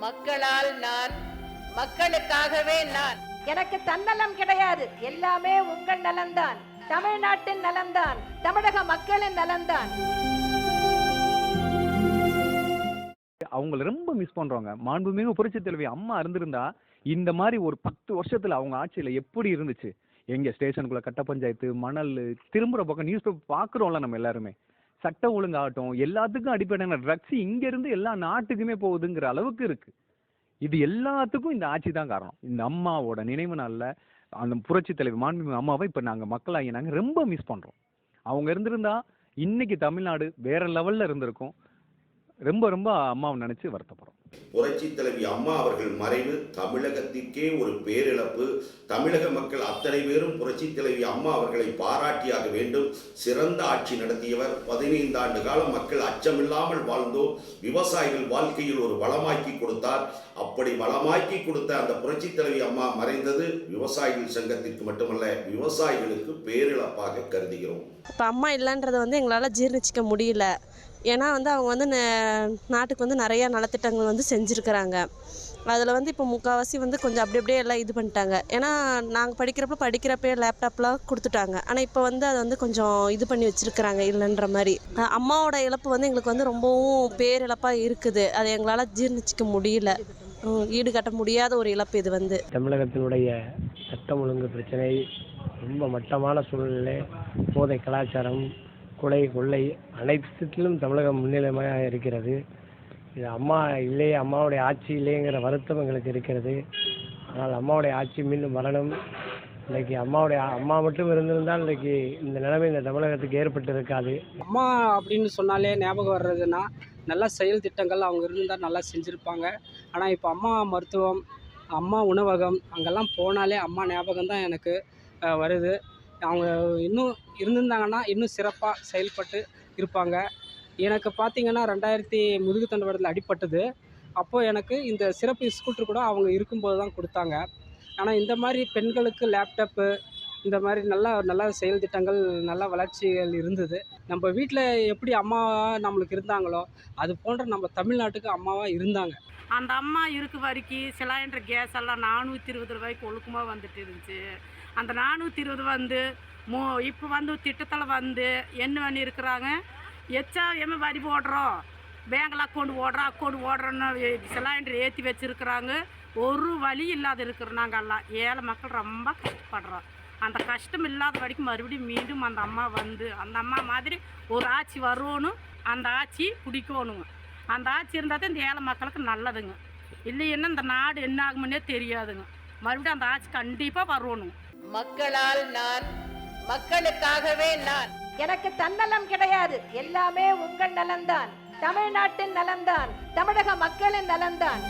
மக்களால் நான் மக்களுக்காகவே நான். எனக்கு தன்னலம் கிடையாது. எல்லாமே உங்கள் நலம்தான். தமிழ்நாட்டின் நலம்தான். தமிழக மக்களின் நலம்தான். அவங்கள ரொம்ப மிஸ் பண்றோங்க மாண்புமிகு புரட்சி தலைவி அம்மா இருந்திருந்தா இந்த மாதிரி ஒரு பத்து வருஷத்துல அவங்க ஆட்சியில எப்படி இருந்துச்சு? எங்க ஸ்டேஷனுக்குள்ள கட்ட பஞ்சாயத்து மணல் திரும்புற பக்கம் நியூஸ் பேப்பர் பாக்குறோம்ல நம்ம எல்லாருமே. சட்ட ஒழுங்காகட்டும் எல்லாத்துக்கும் அடிப்படையான ட்ரக்ஸ் இங்கேருந்து எல்லா நாட்டுக்குமே போகுதுங்கிற அளவுக்கு இருக்கு. இது எல்லாத்துக்கும் இந்த ஆட்சி தான் காரணம். இந்த அம்மாவோட நினைவு நாளில் அந்த புரட்சி தலைவர் மாண்புமிகு அம்மாவை இப்போ நாங்கள் மக்களாகி நாங்கள் ரொம்ப மிஸ் பண்ணுறோம் அவங்க இருந்திருந்தா இன்னைக்கு தமிழ்நாடு வேற லெவலில் இருந்திருக்கும். ரொம்ப ரொம்ப அம்மாவை நினச்சி வருத்தப்படுறோம். புரட்சி தலைவி அம்மா அவர்கள் மறைவு தமிழகத்திற்கே ஒரு பேரிழப்பு தமிழக மக்கள் அத்தனை பேரும் புரட்சி தலைவி அம்மா அவர்களை பாராட்டியாக வேண்டும். சிறந்த ஆட்சி நடத்தியவர் பதினைந்து ஆண்டு காலம் மக்கள் அச்சமில்லாமல் வாழ்ந்தோம் விவசாயிகள் வாழ்க்கையில் ஒரு வளமாக்கி கொடுத்தார். அப்படி வளமாக்கி கொடுத்த அந்த புரட்சி தலைவி அம்மா மறைந்தது விவசாயிகள் சங்கத்திற்கு மட்டுமல்ல விவசாயிகளுக்கு பேரிழப்பாக கருதுகிறோம். இப்போ அம்மா இல்லைன்றதை வந்து எங்களால் ஜீர்ணிச்சிக்க முடியல. ஏன்னா வந்து அவங்க வந்து ந- நாட்டுக்கு வந்து நிறையா நலத்திட்டங்கள் வந்து செஞ்சுருக்கிறாங்க. அதில் வந்து இப்போ முக்கால்வாசி வந்து கொஞ்சம் அப்படி அப்படியே எல்லாம் இது பண்ணிட்டாங்க. ஏன்னா நாங்கள் படிக்கிறப்ப படிக்கிறப்பே லேப்டாப்லாம் கொடுத்துட்டாங்க. ஆனால் இப்போ வந்து அதை வந்து கொஞ்சம் இது பண்ணி வச்சுருக்கிறாங்க இல்லைன்ற மாதிரி. அம்மாவோட இழப்பு வந்து எங்களுக்கு வந்து ரொம்பவும் பேரிழப்பாக இருக்குது. அதை எங்களால் ஜீர்ணிச்சிக்க முடியல. ஈடுகட்ட முடியாத ஒரு இழப்பு இது வந்து. தமிழகத்தினுடைய சட்டம் ஒழுங்கு பிரச்சனை ரொம்ப மட்டமான சூழ்நிலை போதை கலாச்சாரம் கொலை கொள்ளை அனைத்திலும் தமிழகம் முன்னிலைமையாக இருக்கிறது. இது அம்மா இல்லையே அம்மாவுடைய ஆட்சி இல்லைங்கிற வருத்தம் எங்களுக்கு இருக்கிறது. ஆனால் அம்மாவுடைய ஆட்சி மீண்டும் வரணும். இன்னைக்கு அம்மாவுடைய அம்மா மட்டும் இருந்திருந்தால் இன்னைக்கு இந்த நிலைமை இந்த தமிழகத்துக்கு ஏற்பட்டு இருக்காது அம்மா அப்படின்னு சொன்னாலே ஞாபகம் வர்றதுன்னா நல்ல செயல் திட்டங்கள் அவங்க இருந்தால் நல்லா செஞ்சுருப்பாங்க. ஆனால் இப்போ அம்மா மருத்துவம் அம்மா உணவகம் அங்கெல்லாம் போனாலே அம்மா ஞாபகம் தான் எனக்கு வருது. அவங்க இன்னும் இருந்திருந்தாங்கன்னா இன்னும் சிறப்பாக செயல்பட்டு இருப்பாங்க. எனக்கு பார்த்தீங்கன்னா ரெண்டாயிரத்தி முதுகு தண்டுவடத்தில் அடிப்பட்டது அப்போது எனக்கு இந்த சிறப்பு ஸ்கூட்டர் கூட அவங்க இருக்கும்போது தான் கொடுத்தாங்க. ஆனால் இந்த மாதிரி பெண்களுக்கு லேப்டாப்பு இந்த மாதிரி நல்ல நல்ல செயல் திட்டங்கள் நல்ல வளர்ச்சிகள் இருந்தது. நம்ம வீட்டில் எப்படி அம்மாவா நம்மளுக்கு இருந்தாங்களோ அது போன்ற நம்ம தமிழ்நாட்டுக்கு அம்மாவாக இருந்தாங்க. அந்த அம்மா இருக்கு வரைக்கும் சிலிண்டர் கேஸ் எல்லாம் நானூற்றி இருபது ரூபாய்க்கு ஒழுக்கமாக வந்துட்டு இருந்துச்சு. அந்த நானூற்றி இருபது வந்து மோ இப்போ வந்து திட்டத்தில் வந்து என்ன பண்ணியிருக்கிறாங்க எச்சா எம்ம வரி போடுறோம். பேங்கில் அக்கௌண்ட் ஓடுறோம் அக்கௌண்ட் ஓடுறோன்னு சிலிண்டர் ஏற்றி வச்சுருக்குறாங்க. ஒரு வழி இல்லாத இருக்கிறோம் நாங்கள் எல்லாம் ஏழை மக்கள் ரொம்ப கஷ்டப்படுறோம். அந்த கஷ்டம் இல்லாத வரைக்கும் மறுபடியும் மீண்டும் அந்த அம்மா வந்து அந்த அம்மா மாதிரி ஒரு ஆட்சி வரணும் அந்த ஆட்சி பிடிக்கணுங்க. அந்த ஆட்சி இருந்தால் தான் இந்த ஏழை மக்களுக்கு நல்லதுங்க. இல்லைன்னா இந்த நாடு என்ன ஆகுமுன்னே தெரியாதுங்க. மறுபடியும் அந்த ஆட்சி கண்டிப்பாக வரணும் மக்களால் நான் மக்களுக்காகவே நான். எனக்கு தன்னலம் கிடையாது. எல்லாமே உங்கள் நலம்தான். தமிழ்நாட்டின் நலம்தான். தமிழக மக்களின் நலம்தான்.